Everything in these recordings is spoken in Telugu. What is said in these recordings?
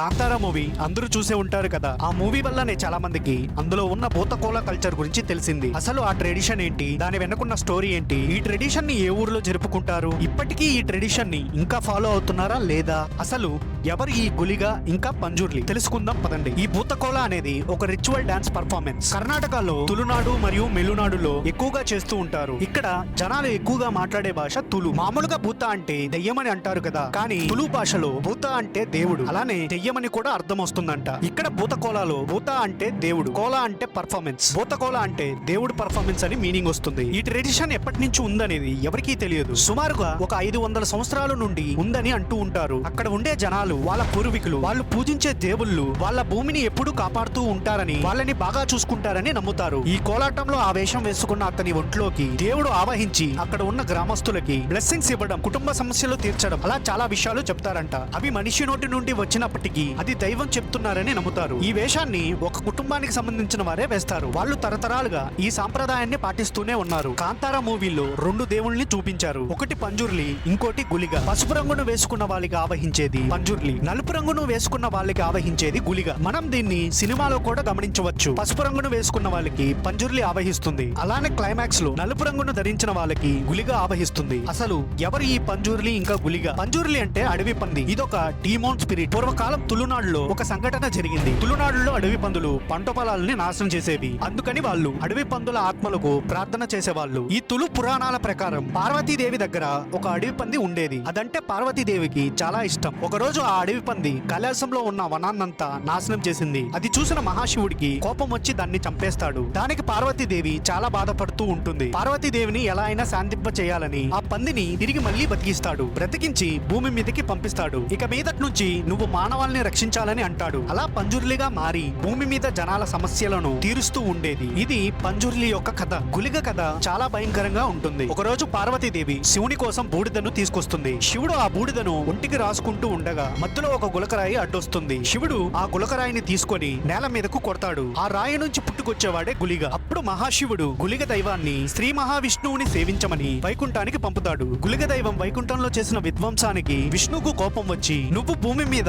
కాంతారా మూవీ అందరూ చూసే ఉంటారు కదా. ఆ మూవీ వల్లనే చాలా మందికి అందులో ఉన్న భూతకోల కల్చర్ గురించి తెలిసింది. అసలు ఆ ట్రెడిషన్ ఏంటి? దాని వెనుకున్న స్టోరీ ఏంటి? ఈ ట్రెడిషన్ని ఏ ఊర్లో జరుపుకుంటారు? ఇప్పటికీ ఈ ట్రెడిషన్ని ఇంకా ఫాలో అవుతున్నారా లేదా? అసలు ఎవరు ఈ గులిగా ఇంకా పంజూర్లి? తెలుసుకుందాం పదండి. ఈ భూతకోల అనేది ఒక రిచువల్ డాన్స్ పర్ఫార్మెన్స్ కర్ణాటకలో తులునాడు మరియు మెలునాడులో ఎక్కువగా చేస్తూ ఉంటారు. ఇక్కడ జనాలు ఎక్కువగా మాట్లాడే భాష తులు. మామూలుగా భూత అంటే దెయ్యమని అంటారు కదా. కానీ తులు భాషలో భూత అంటే దేవుడు. అలానే దెయ్యమని కూడా అర్థం వస్తుందంట ఇక్కడ భూతకోళాలు భూత అంటే దేవుడు కోల అంటే పర్ఫార్మెన్స్ భూతకోళ అంటే దేవుడు పర్ఫార్మెన్స్ అని మీనింగ్ వస్తుంది. ఈ ట్రెడిషన్ ఎప్పటి నుంచి ఉందనేది ఎవరికీ తెలియదు. సుమారుగా ఒక ఐదు వందల సంవత్సరాల నుండి ఉందని అంటూ ఉంటారు. అక్కడ ఉండే జనాలు వాళ్ళ పూర్వీకులు వాళ్ళు పూజించే దేవుళ్ళు వాళ్ళ భూమిని ఎప్పుడూ కాపాడుతూ ఉంటారని వాళ్ళని బాగా చూసుకుంటారని నమ్ముతారు. ఈ కోలాటంలో ఆ వేషం వేసుకున్న అతని ఒంట్లోకి దేవుడు ఆవహించి అక్కడ ఉన్న గ్రామస్తులకి బ్లెస్సింగ్స్ ఇవ్వడం కుటుంబ సమస్యలు తీర్చడం అలా చాలా విషయాలు చెప్తారంట. అవి మనిషి నోటి నుండి వచ్చినప్పటికీ అది దైవం చెప్తున్నారని నమ్ముతారు. ఈ వేషాన్ని ఒక కుటుంబానికి సంబంధించిన వారే వేస్తారు. వాళ్ళు తరతరాలుగా ఈ సాంప్రదాయాన్ని పాటిస్తూనే ఉన్నారు. కాంతారా మూవీలో రెండు దేవుళ్ళని చూపించారు. ఒకటి పంజుర్లి ఇంకోటి గులిగ పసుపు రంగును వేసుకున్న వాళ్ళకి ఆవహించేది పంజుర్లి. నలుపు రంగును వేసుకున్న వాళ్ళకి ఆవహించేది గులిగ మనం దీన్ని సినిమాలో కూడా గమనించవచ్చు. పసుపు రంగును వేసుకున్న వాళ్ళకి పంజుర్లి ఆవహిస్తుంది. అలానే క్లైమాక్స్లో నలుపు రంగును ధరించిన వాళ్ళకి గులిగ ఆవహిస్తుంది. అసలు ఎవరు ఈ పంజూర్లి ఇంకా గులిగ పంజూర్లి అంటే అడవి పంది. ఇదొక డీమోన్ స్పిరిట్. పూర్వకాలం తులునాడులో ఒక సంఘటన జరిగింది. తులునాడులో అడవి పందులు పంట పొలాలని నాశనం చేసేవి. అందుకని వాళ్ళు అడవి పందుల ఆత్మలకు ప్రార్థన చేసేవాళ్ళు. ఈ తులు పురాణాల ప్రకారం పార్వతీదేవి దగ్గర ఒక అడవి పంది ఉండేది. అదంటే పార్వతీదేవికి చాలా ఇష్టం. ఒక రోజు ఆ అడవి పంది కైలాసంలో ఉన్న వనాన్నంతా నాశనం చేసింది. అది చూసిన మహాశివుడికి కోపం వచ్చి దాన్ని చంపేస్తాడు. దానికి పార్వతీదేవి చాలా బాధపడుతూ ఉంటుంది. పార్వతీదేవిని ఎలా అయినా శాంతింప చేయాలని ఆ పందిని తిరిగి మళ్ళీ బతికిస్తాడు. బ్రతికించి భూమి మీదకి పంపిస్తాడు. ఇక మీదటి నుంచి నువ్వు మానవాల్ని రక్షించాలని అంటాడు. అలా పంజుర్లిగా మారి భూమి మీద జనాల సమస్యలను తీరుస్తూ ఉండేది. ఇది పంజుర్లి యొక్క కథ. గులిగ కథ చాలా భయంకరంగా ఉంటుంది. ఒకరోజు పార్వతీదేవి శివుని కోసం బూడిదను తీసుకొస్తుంది. శివుడు ఆ బూడిదను ఒంటికి రాసుకుంటూ ఉండగా మధ్యలో ఒక గులకరాయి అడ్డొస్తుంది. శివుడు ఆ గులకరాయిని తీసుకొని నేల మీదకు కొడతాడు. ఆ రాయి నుంచి పుట్టుకొచ్చేవాడే గులిగ. అప్పుడు మహాశివుడు గులిగ దైవాన్ని శ్రీ మహావిష్ణువుని సేవించమని వైకుంఠానికి పంపుతాడు. గులిగ దైవం వైకుంఠంలో చేసిన విధ్వంసానికి విష్ణువుకు కోపం వచ్చి నువ్వు భూమి మీద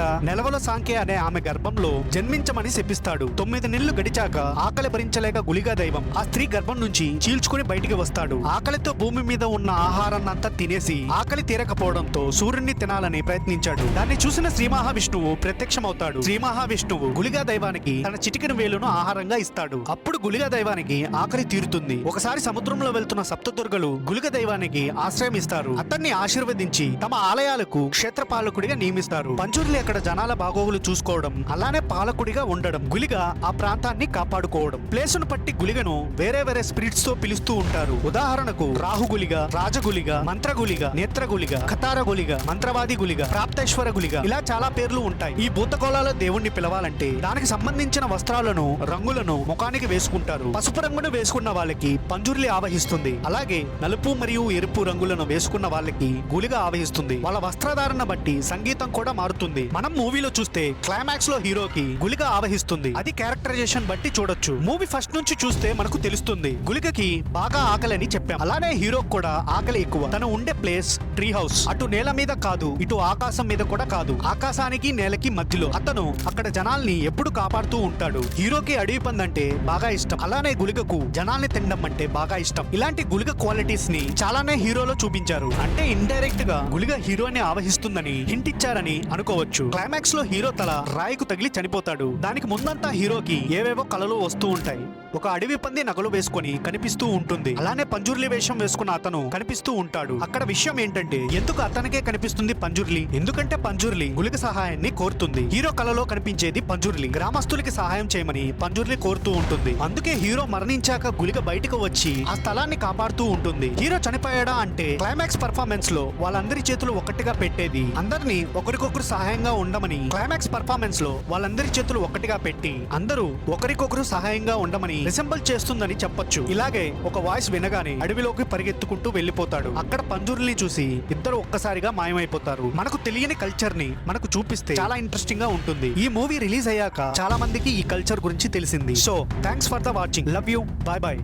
నెలవల సాంఖ్య అనే ఆమె గర్భంలో జన్మించమని శపిస్తాడు. తొమ్మిది నెలలు గడిచాక ఆకలి భరించలేక గులిగా దైవం ఆ స్త్రీ గర్భం నుంచి చీల్చుకుని బయటికి వస్తాడు. ఆకలితో భూమి మీద ఉన్న ఆహారాన్నంతా తినేసి ఆకలి తీరకపోవడంతో సూర్యుడిని తినాలని ప్రయత్నించాడు. దాన్ని చూసిన శ్రీ మహావిష్ణువు ప్రత్యక్షమవుతాడు. శ్రీ మహావిష్ణువు గులిగా దైవానికి తన చిటికిన వేలును ఆహారంగా ఇస్తాడు. అప్పుడు గులిగా దైవానికి ఆకలి తీరుతుంది. ఒకసారి సముద్రంలో వెళ్తున్న సప్తదుర్గలు గులిగ దైవానికి ఆశ్రయం ఇస్తారు అతన్ని ఆశీర్వదించి తమ ఆలయాలకు క్షేత్రపాలకుడిగా నియమిస్తారు. పంచుర్లి అక్కడ జనాల బాగోగులు చూసుకోవడం అలానే పాలకుడిగా ఉండడం గులిగ ఆ ప్రాంతాన్ని కాపాడుకోవడం. ప్లేసును పట్టి గులిగను వేరే వేరే స్పిరిట్స్తో పిలుస్తూ ఉంటారు. ఉదాహరణకు రాహుగులిగ రాజగులిగ మంత్రగులిగ నేత్రగులిగ కతారగులిగ మంత్రవాది గులిగ ప్రాప్తేశ్వర గులిగ. ఇలా చాలా పేర్లు ఉంటాయి. ఈ భూతకోళాల దేవుణ్ణి పిలవాలంటే దానికి సంబంధించిన వస్త్రాలను రంగులను ముఖానికి వేసుకుంటారు. పసుపు రంగును వేసుకున్న వాళ్ళకి పంజుర్లి ఆవహిస్తుంది. అలాగే నలుపు మరియు ఎరుపు రంగులను వేసుకున్న వాళ్ళకి గులిగా ఆవహిస్తుంది. వాళ్ళ వస్త్రధారణ బట్టి సంగీతం కూడా మారుతుంది. మనం మూవీలో చూస్తే క్లైమాక్స్లో హీరోకి గులిగా ఆవహిస్తుంది. అది క్యారెక్టరైజేషన్ బట్టి చూడొచ్చు. మూవీ ఫస్ట్ నుంచి చూస్తే మనకు తెలుస్తుంది. గులికకి బాగా ఆకలి అని చెప్పాం. అలానే హీరో కూడా ఆకలి ఎక్కువ. తను ఉండే ప్లేస్ ట్రీ హౌస్ అటు నేల మీద కాదు ఇటు ఆకాశం మీద కూడా కాదు. ఆకాశానికి నేలకి మధ్యలో అతను అక్కడ జనాల్ని ఎప్పుడు కాపాడుతూ ఉంటాడు. హీరోకి అడవి పందంటే బాగా ఇష్టం. అలానే గులికకు జనాల్ని తినడం అంటే బాగా ఇష్టం. ఇలాంటి గులిక క్వాలిటీస్ని చాలానే హీరోలో చూపించారు. అంటే ఇండైరెక్ట్గా గులిక హీరోని ఆవహిస్తుందని హింట్ ఇచ్చారని అనుకోవచ్చు. క్లైమాక్స్లో హీరో తల రాయికు తగిలి చనిపోతాడు. దానికి ముందంతా హీరోకి ఏవేవో కళలు వస్తూ ఉంటాయి. ఒక అడవి పంది నగలు వేసుకొని కనిపిస్తూ ఉంటుంది. అలానే పంజుర్లి వేషం వేసుకున్న అతను కనిపిస్తూ ఉంటాడు. అక్కడ విషయం ఏంటంటే ఎందుకు అతనికే కనిపిస్తుంది పంజుర్లి? ఎందుకంటే పంజుర్లి గులిక సహాయాన్ని కోరుతుంది. హీరో కలలో కనిపించేది పంజుర్లి. గ్రామస్తులకి సహాయం చేయమని పంజుర్లి కోరుతూ ఉంటుంది. అందుకే హీరో మరణించాక గులిక బయటకు వచ్చి ఆ స్థలాన్ని కాపాడుతూ ఉంటుంది. హీరో చనిపోయాడా అంటే క్లైమాక్స్ పర్ఫార్మెన్స్లో వాళ్ళందరి చేతులు ఒక్కటిగా పెట్టేది అందరినీ ఒకరికొకరు సహాయంగా ఉండమని క్లైమాక్స్ పర్ఫార్మెన్స్లో వాళ్ళందరి చేతులు ఒక్కటిగా పెట్టి అందరూ ఒకరికొకరు సహాయంగా ఉండమని రిసెంబల్ చేస్తుందని చెప్పొచ్చు. ఇలాగే ఒక వాయిస్ వినగానే అడవిలోకి పరిగెత్తుకుంటూ వెళ్ళిపోతాడు. అక్కడ పంజురుల్ని చూసి ఇద్దరు ఒక్కసారిగా మాయమైపోతారు. మనకు తెలియని కల్చర్ని మనకు చూపిస్తే చాలా ఇంట్రెస్టింగ్గా ఉంటుంది. ఈ మూవీ రిలీజ్ అయ్యాక చాలా మందికి ఈ కల్చర్ గురించి తెలిసింది. So thanks for the watching love you bye bye